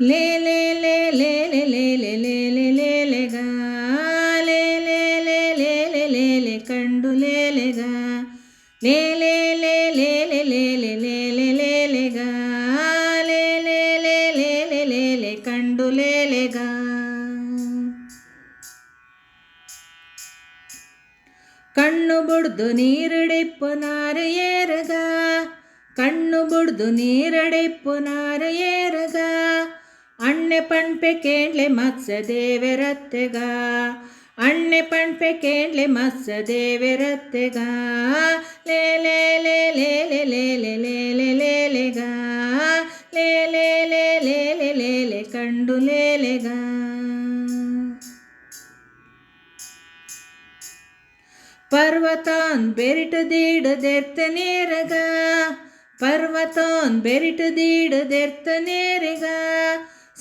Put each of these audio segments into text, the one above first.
లే లే లే లే లే లే లే లే లే లే లేగా లే లే లే లే లే లే లే కండు లేలేగా లే లే లే లే లే లే లే లే లే లే లేగా లే లే లే లే లే లే లే కండు లేలేగా ಕಣ್ಣು ಬುಡ್ದು ನೀರಡಿಪ್ಪು ನಾರು ಏರಗ ಕಣ್ಣು ಬುಡ್ದು ನೀರಡಿಪ್ಪು ನಾರು ಏರಗ ಅಣ್ಣೆ ಪಣ್ಪೆ ಕೇಂಡ್ಲೆ ಮತ್ಸ ದೇವೆರತ್ತೆಗ ಅಣ್ಣೆ ಪಣ್ಪೆ ಕೇಂಡ್ಲೆ ಮತ್ಸ ದೇವೆರತ್ತೆಗ ಲೇ ಲೇ ಲೇ ಲೇ ಲೇ ಲೇ ಲೇ ಲೇ ಲೇ ಲೇ ಲೇಗ ಲೇ ಲೇ ಲೇ ಲೇ ಲೇ ಲೇ ಲೇ ಕಂಡು ಲೇಲೆಗ ಪರ್ವತಾನ್ ಬೆರಿಟು ದೀಡದೆರ್ತ ನೇರಗ ಪರ್ವತಾನ್ ಬೆರಿಟು ದೀಡದೆರ್ತ ನೇರಗ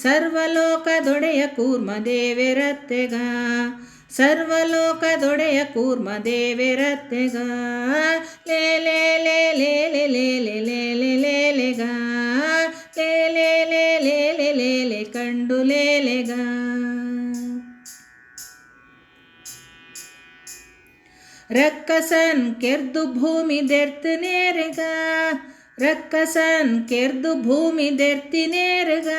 ಸರ್ವಲೋಕದೊಡೆಯ ಕೂರ್ಮ ದೇವೆರತ್ತೆಗ ಸರ್ವಲೋಕದೊಡೆಯ ಕೂರ್ಮ ದೇವೆರತ್ತೆಗ ಲೇ ಲೇ ಲೇ ಲೇ ಲೇ ಲೇ ಲೇ ಲೇ ಲೇ ಲೇ ಲೇಗ ಲೇ ಲೇ ಲೇ ಲೇ ಲೇ ಲೇ ಲೇ ಕಂಡು ಲೇಲೆಗ ರಕ್ಕಸನ್ ಕೆರ್ದು ಭೂಮಿ ದೆರ್ತು ನೇರಗ ರಕ್ಕಸನ್ ಕೆರ್ದು ಭೂಮಿ ದೆರ್ತಿ ನೇರಗ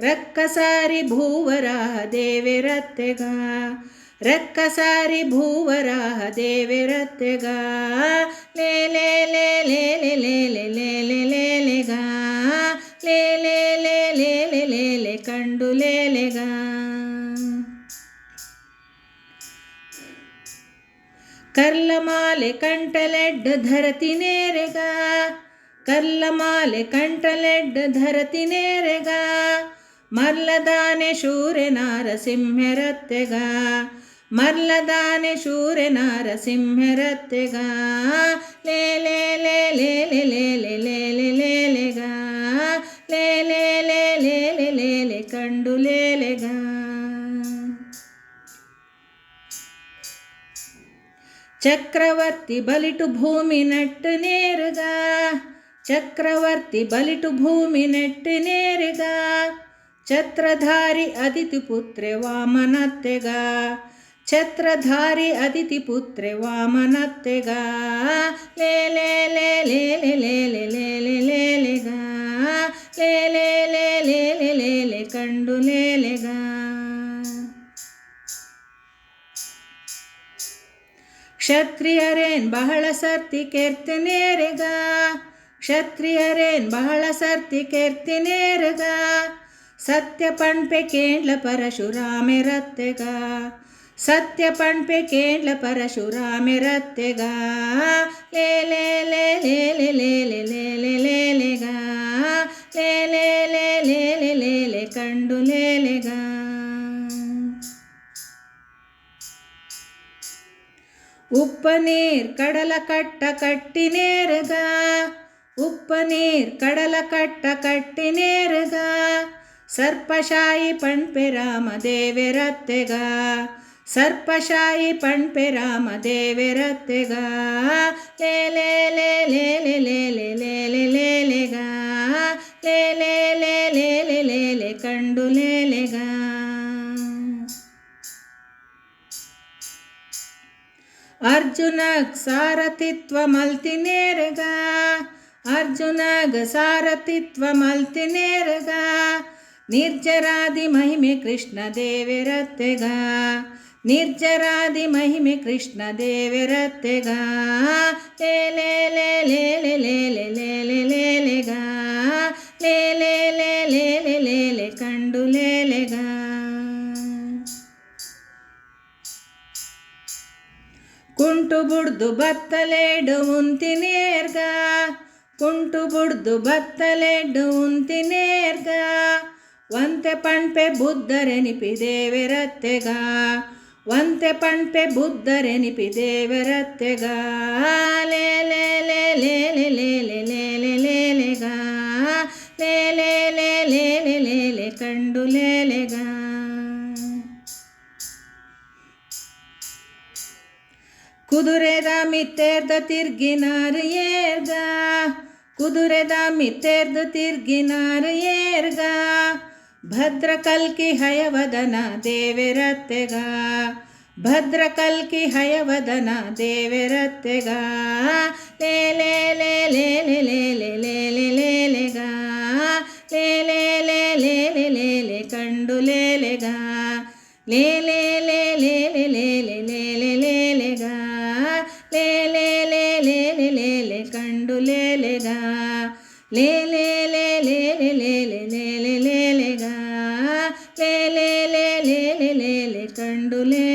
ರಕ್ಕಸಾರಿ ಭೂವರಾಹ ದೇವೆರತ್ತೆಗ ರಕ್ಕಸಾರಿ ಭೂವರಾಹ ದೇವೆರತ್ತೆಗ ಲೇ ಲೇ ಲೇ ಲೇ ಲೇ ಲೇ ಲೇ ಲೇ ಲೇ ಲೇ ಲೇಗ ಲೇ ಲೇ ಲೇ ಲೇ ಲೇ ಲೇ ಲೇ ಕಂಡು ಲೇಲೆಗ ಕರ್ಲಮಾಲೆ ಕಂಟಲೆಡ್ಡ ಧರತಿ ನೇರೆಗ ಕರ್ಲಮಾಲೆ ಕಂಟಲೆಡ್ಡ ಧರತಿ ನೇರೆಗ మర్లదాని శూరె నారసింహరత్తెగా మర్లదాని శూరె నారసింహరత్తెగా లేలే లేలే లేలే లేలే లేలేగా లేలే లేలే లేలే కండు లేలేగా చక్రవర్తి బలిటు భూమి నట్టు నేరుగా చక్రవర్తి బలిటు భూమి నెట్టు నేరుగా ಛತ್ರಧಾರಿ ಅದಿತಿ ಪುತ್ರೆ ವಾಮನತ್ತೆಗ ಛತ್ರಧಾರಿ ಅದಿತಿ ಪುತ್ರೆ ವಾಮನತ್ತೆಗ ಲೇ ಲೇ ಲೇ ಲೇ ಲೇ ಲೇ ಲೇ ಲೇ ಲೇ ಲೇ ಲೇ ಲೇ ಲೇ ಲೇ ಲೇ ಲೇ ಲೇ ಕಂಡು ಲೇಲೆಗ ಕ್ಷತ್ರಿಯರೇನ್ ಬಹಳ ಸರ್ತಿ ಕೆರ್ತಿನೇರೆಗ ಕ್ಷತ್ರಿಯರೇನ್ ಬಹಳ ಸರ್ತಿ ಕೆರ್ತಿನೇರೆಗ సత్య పంపెకేండ్ల పరశురామెరత్తెగా సత్య పంపెకేండ్ల పరశురామెరత్తెగా లేలేలేలేలేలేలేలేలేగా లేలేలేలేలేలేలే కండు లేలేగా. உப்ப நீர் கடலை கட்ட கட்டி நேருக உப்ப நீர் கடலை கட்ட கட்டி நேருக ಲೇ ಲೇ ಲೇ ಲೇ ಲೇ ಲೇ ಕಂಡು ಲೇಲೆಗ ಉಪ್ಪ ನೀರ್ ಕಡಲ ಕಟ್ಟ ಕಟ್ಟಿ ನೇರಗ ಉಪ್ಪ ನೀರ್ ಕಡಲ ಕಟ್ಟ ಕಟ್ಟಿ ನೇರಗ ಸರ್ಪಶಾಯಿ ಪಣ್ಪೆ ರಾಮ ದೇವೆರತ್ತೆಗ ಸರ್ಪಶಾಯಿ ಪಣ್ಪೆ ರಾಮ ದೇವೆರತ್ತೆಗ ಲೇ ಲೇ ಲೇ ಲೇ ಲೇ ಲೇ ಲೇ ಲೇ ಲೇ ಲೇ ಲೇಗ ಲೇ ಲೇ ಲೇ ಲೇ ಲೇ ಲೇ ಲೇ ಕಂಡು ಲೇಲೆಗ ಅರ್ಜುನಗ್ ಸಾರಥಿತ್ವ ಮಲ್ತಿನೇರಗ ಅರ್ಜುನಗ್ ಸಾರಥಿತ್ವ ಮಲ್ತಿನೇರಗ ನಿರ್ಜರಾದಿ ಮಹಿಮೆ ಕೃಷ್ಣ ದೇವೆರತ್ತೆಗ ನಿರ್ಜರಾದಿ ಮಹಿಮೆ ಕೃಷ್ಣ ದೇವೆರತ್ತೆಗ ಲೇ ಲೇ ಲೇ ಲೇ ಲೇ ಲೇ ಲೇ ಲೇ ಲೇ ಲೇ ಲೇಗ ಲೇ ಲೇ ಲೇ ಲೇ ಲೇ ಲೇ ಲೇ ಕಂಡು ಲೇಲೆಗ ಕುಂಟು ಬುಡ್ದು ಬತ್ತಲೆಡು ಉಂತಿನೇರ್ಗ ಕುಂಟು ಬುಡ್ದು ಬತ್ತಲೆಡು ಉಂತಿನೇರ್ಗ ಒಂತೆ ಪಣ್ಪೆ ಬುದ್ಧರೆನಿಪಿ ದೇವೆರತ್ತೆಗ ಒಂತೆ ಪಣ್ಪೆ ಬುದ್ಧರೆನಿಪಿ ದೇವೆರತ್ತೆಗ ಲೇ ಲೇ ಲೇ ಲೇ ಲೇ ಲೇ ಲೇ ಲೇ ಲೇ ಲೇ ಲೇಗ ಲೇ ಲೇ ಲೇ ಲೇ ಲೇ ಲೇ ಲೇ ಕಂಡು ಲೇಲೆಗ ಕುದುರೆದ ಮಿತ್ತೇರ್ದ ತಿರ್ಗಿನಾರು ಏರ್ಗ ಕುದುರೆದ ಮಿತ್ತೇರ್ದ ತಿರ್ಗಿನಾರು ಏರ್ಗ ಭದ್ರಕಲ್ಕಿ ಹಯವದನ ದೇವಿರತ್ತೆಗ ಭದ್ರಕಲ್ಕಿ ಹಯವದನ ದೇವಿರತ್ತೆಗ ಲೇ ಲೇ ಲೇ ಲೇ ಲೇ ಲೇ ಲೇ ಲೇ ಲೇ ಲೇ ಲೇಗ ಲೇ ಲೇ ಲೇ ಲೇ ಲೇ ಲೇ ಲೇ ಕಂಡು ಲೇ ಲೇಗ ಲೇ ಲೇ ಲೇ ಲೇ ಲೇ ಲೇ ಲೇ ಲೇ ಲೇ ಲೇ ಲೇಗ ಲೇ ಲೇ ಲೇ ಲೇ ಲೇ ಲೇ ಲೇ ಕಂಡು ಲೇ ಲೇಗ ಲೇ పండులే